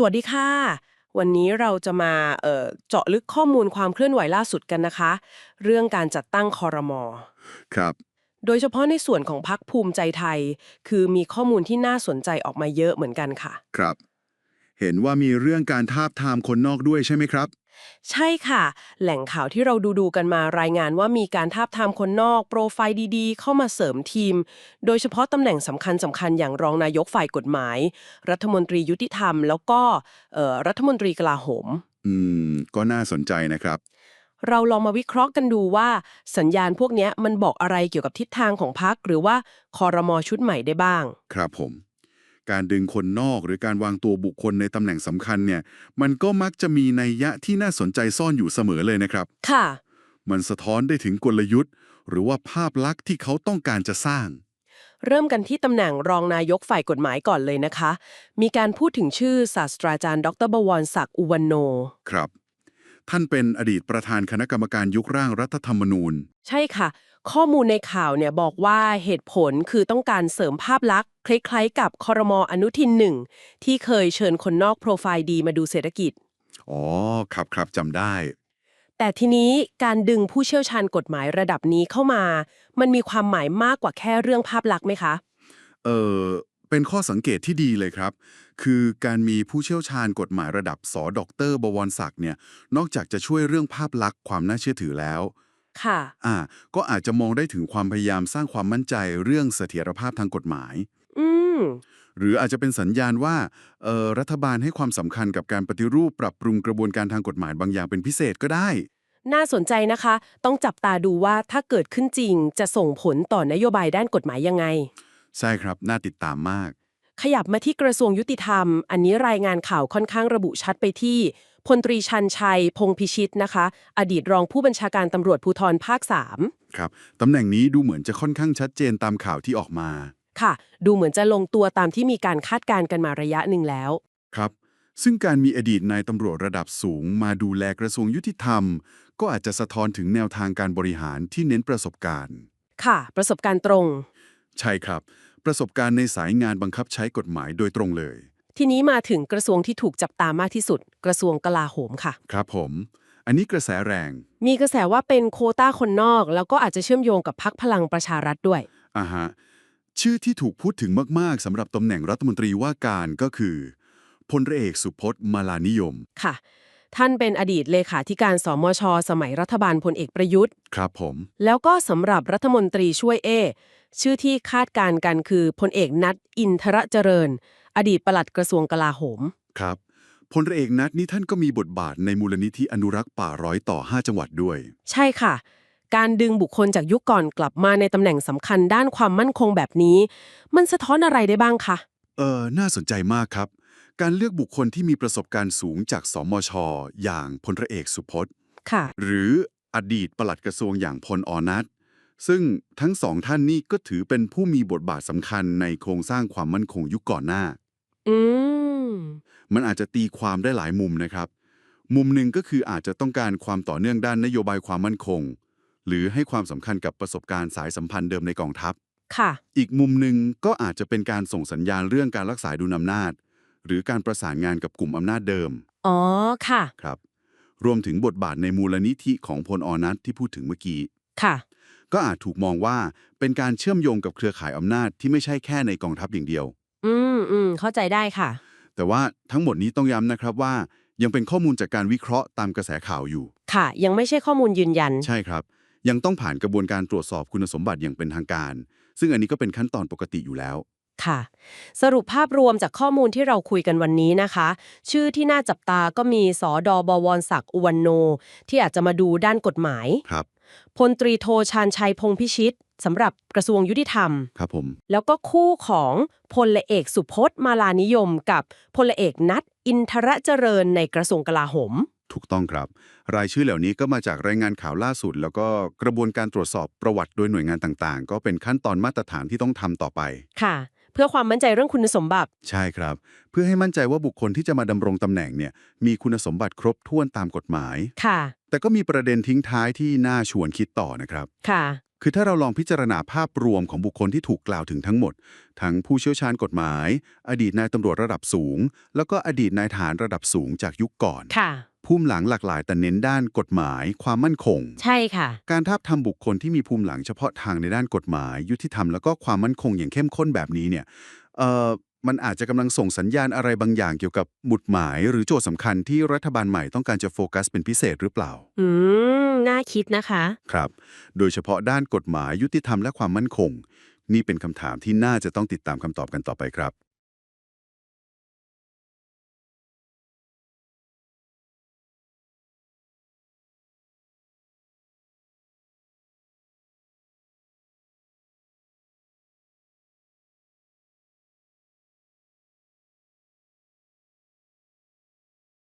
สวัสดีค่ะ วันนี้เราจะมาเอ่อเจาะลึกข้อมูลความเคลื่อนไหวล่าสุดกันนะคะ เรื่องการจัดตั้งคอรมอครับ โดยเฉพาะในส่วนของพักภูมิใจไทย คือมีข้อมูลที่น่าสนใจออกมาเยอะเหมือนกันค่ะ ครับ เห็นว่ามีเรื่องการทาบทามคนนอกด้วยใช่ไหมครับ ใช่ค่ะ แหล่งข่าวที่เราดูดูๆกันมารายงานว่ามีการทาบทามคนนอกโปรไฟล์ดีๆ เข้ามาเสริมทีม โดยเฉพาะตำแหน่งสำคัญสำคัญอย่างรองนายกฝ่ายกฎหมาย รัฐมนตรียุติธรรม แล้วก็เอ่อรัฐมนตรีกลาโหม อืม ก็น่าสนใจนะครับ เราลองมาวิเคราะห์กันดูว่าสัญญาณพวกเนี้ยมันบอกอะไรเกี่ยวกับทิศทางของพักหรือว่าคอรมอชุดใหม่ได้บ้าง ครับผม การดึงคนนอกหรือการวางตัวบุคคลในตำแหน่งสำคัญเนี่ย มันก็มักจะมีนัยยะที่น่าสนใจซ่อนอยู่เสมอเลยนะครับ ค่ะ มันสะท้อนได้ถึงกลยุทธ์ หรือว่าภาพลักษณ์ที่เขาต้องการจะสร้าง เริ่มกันที่ตำแหน่งรองนายกฝ่ายกฎหมายก่อนเลยนะคะ มีการพูดถึงชื่อศาสตราจารย์ ดรบวรศักดิ์อุวันโน ครับ ท่านเป็นอดีตประธานคณะกรรมการยุคร่างรัฐธรรมนูญ ใช่ค่ะ ข้อมูลในข่าวเนี่ยบอกว่าเหตุผลคือต้องการเสริมภาพลักษณ์คล้ายๆกับคอรมออนุทินหนึ่งที่เคยเชิญคนนอกโปรไฟล์ดีมาดูเศรษฐกิจ อ๋อ ครับครับจำได้ แต่ทีนี้การดึงผู้เชี่ยวชาญกฎหมายระดับนี้เข้ามา มันมีความหมายมากกว่าแค่เรื่องภาพลักษณ์ไหมคะ เออ เป็นข้อสังเกตที่ดีเลยครับ คือการมีผู้เชี่ยวชาญกฎหมายระดับสอดอกเตอรบวรศักดิ์เนี่ย นอกจากจะช่วยเรื่องภาพลักษณ์ความน่าเชื่อถือแล้ว ค่ะ อ่า ก็อาจจะมองได้ถึงความพยายามสร้างความมั่นใจเรื่องเสถียรภาพทางกฎหมาย อืม หรืออาจจะเป็นสัญญาณว่าเอ่อรัฐบาลให้ความสำคัญกับการปฏิรูปปรับปรุงกระบวนการทางกฎหมายบางอย่างเป็นพิเศษก็ได้ น่าสนใจนะคะ ต้องจับตาดูว่าถ้าเกิดขึ้นจริงจะส่งผลต่อนโยบายด้านกฎหมายยังไง ใช่ครับ น่าติดตามมาก ขยับมาที่กระทรวงยุติธรรม อันนี้รายงานข่าวค่อนข้างระบุชัดไปที่พลตรีชันชัย พงพิชิตนะคะ อดีตรองผู้บัญชาการตำรวจภูธรภาคครับตำแหน่งนี้ดูเหมือนจะค่อนข้างชัดเจนตามข่าวที่ออกมา3ค่ะ ดูเหมือนจะลงตัวตามที่มีการคาดการณ์กันมาระยะหนึ่งแล้ว ครับ ซึ่งการมีอดีตนายตำรวจระดับสูง มาดูแลกระทรวงยุติธรรม ก็อาจจะสะท้อนถึงแนวทางการบริหารที่เน้นประสบการณ์ ค่ะ ประสบการณ์ตรง ใช่ครับ ประสบการณ์ในสายงานบังคับใช้กฎหมายโดยตรงเลย ทีนี้มาถึงกระทรวงที่ถูกจับตามากที่สุด กระทรวงกลาโหมค่ะ ครับผม อันนี้กระแสแรง มีกระแสว่าเป็นโควต้าคนนอก แล้วก็อาจจะเชื่อมโยงกับพักพลังประชารัฐด้วยอ่าฮะชื่อที่ถูกพูดถึงมาก ๆสำหรับตำแหน่งรัฐมนตรีว่าการก็คือพลเรือเอกสุพจน์มาลานิยม ค่ะ ท่านเป็นอดีตเลขาธิการสมช สมัยรัฐบาลพลเอกประยุทธ์ ครับผม แล้วก็สำหรับรัฐมนตรีช่วยเอ ชื่อที่คาดการณ์กันคือพลเอกนัทอินทรเจริญ อดีตปลัดกระทรวงกลาโหม ครับพลเรือเอกนัทนี่ท่านก็มีบทบาทในมูลนิธิอนุรักษ์ป่าร้อยต่อ 5 จังหวัดด้วย ใช่ค่ะ การดึงบุคคลจากยุคก่อนกลับมาในตำแหน่งสำคัญด้านความมั่นคงแบบนี้ มันสะท้อนอะไรได้บ้างคะเออน่าสนใจมากครับ การเลือกบุคคลที่มีประสบการณ์สูงจากสมชอย่างพลเรือเอกสุพจน์ ค่ะ หรืออดีตปลัดกระทรวงอย่างพลอนัท ซึ่งทั้งสองท่านนี่ก็ถือเป็นผู้มีบทบาทสำคัญในโครงสร้างความมั่นคงยุคก่อนหน้า อืม มันอาจจะตีความได้หลายมุมนะครับ มุมหนึ่งก็คืออาจจะต้องการความต่อเนื่องด้านนโยบายความมั่นคง หรือให้ความสำคัญกับประสบการณ์สายสัมพันธ์เดิมในกองทัพ ค่ะ อีกมุมหนึ่งก็อาจจะเป็นการส่งสัญญาณเรื่องการรักษาดุลอำนาจ หรือการประสานงานกับกลุ่มอำนาจเดิมอ๋อ ค่ะ ครับ รวมถึงบทบาทในมูลนิธิของพลอนัทที่พูดถึงเมื่อกี้ ค่ะ ก็อาจถูกมองว่าเป็นการเชื่อมโยงกับเครือข่ายอำนาจที่ไม่ใช่แค่ในกองทัพอย่างเดียว อืมอืมเข้าใจได้ค่ะ แต่ว่าทั้งหมดนี้ต้องย้ำนะครับว่า ยังเป็นข้อมูลจากการวิเคราะห์ตามกระแสข่าวอยู่ ค่ะ ยังไม่ใช่ข้อมูลยืนยัน ใช่ครับ ยังต้องผ่านกระบวนการตรวจสอบคุณสมบัติอย่างเป็นทางการ ซึ่งอันนี้ก็เป็นขั้นตอนปกติอยู่แล้ว ค่ะ สรุปภาพรวมจากข้อมูลที่เราคุยกันวันนี้นะคะ ชื่อที่น่าจับตาก็มีสอดอบวรศักดิ์อุวันโน ที่อาจจะมาดูด้านกฎหมายครับพลตรีโทชาญชัยพงพิชิตสำหรับกระทรวงยุติธรรม ครับผม แล้วก็คู่ของพลเอกสุพจน์มาลานิยม กับพลเอกนัทอินทรเจริญในกระทรวงกลาโหม ถูกต้องครับ รายชื่อเหล่านี้ก็มาจากรายงานข่าวล่าสุด แล้วก็กระบวนการตรวจสอบประวัติโดยหน่วยงานต่างๆ ก็เป็นขั้นตอนมาตรฐานที่ต้องทำต่อไป ค่ะเพื่อความมั่นใจเรื่องคุณสมบัติ ใช่ครับ เพื่อให้มั่นใจว่าบุคคลที่จะมาดำรงตำแหน่งเนี่ยมีคุณสมบัติครบถ้วนตามกฎหมาย ค่ะ แต่ก็มีประเด็นทิ้งท้ายที่น่าชวนคิดต่อนะครับ ค่ะ คือถ้าเราลองพิจารณาภาพรวมของบุคคลที่ถูกกล่าวถึงทั้งหมด ทั้งผู้เชี่ยวชาญกฎหมาย อดีตนายตำรวจระดับสูง แล้วก็อดีตนายทหารระดับสูงจากยุคก่อน ค่ะ ภูมิหลังหลากหลายแต่เน้นด้านกฎหมาย ความมั่นคง ใช่ค่ะ การทาบทามบุคคลที่มีภูมิหลังเฉพาะทางในด้านกฎหมาย ยุติธรรมแล้วก็ความมั่นคงอย่างเข้มข้นแบบนี้เนี่ยเอ่อมันอาจจะกำลังส่งสัญญาณอะไรบางอย่างเกี่ยวกับหมุดหมาย หรือโจทย์สำคัญที่รัฐบาลใหม่ต้องการจะโฟกัสเป็นพิเศษหรือเปล่า อืม น่าคิดนะคะ ครับ โดยเฉพาะด้านกฎหมายยุติธรรมและความมั่นคง นี่เป็นคำถามที่น่าจะต้องติดตามคำตอบกันต่อไปครับ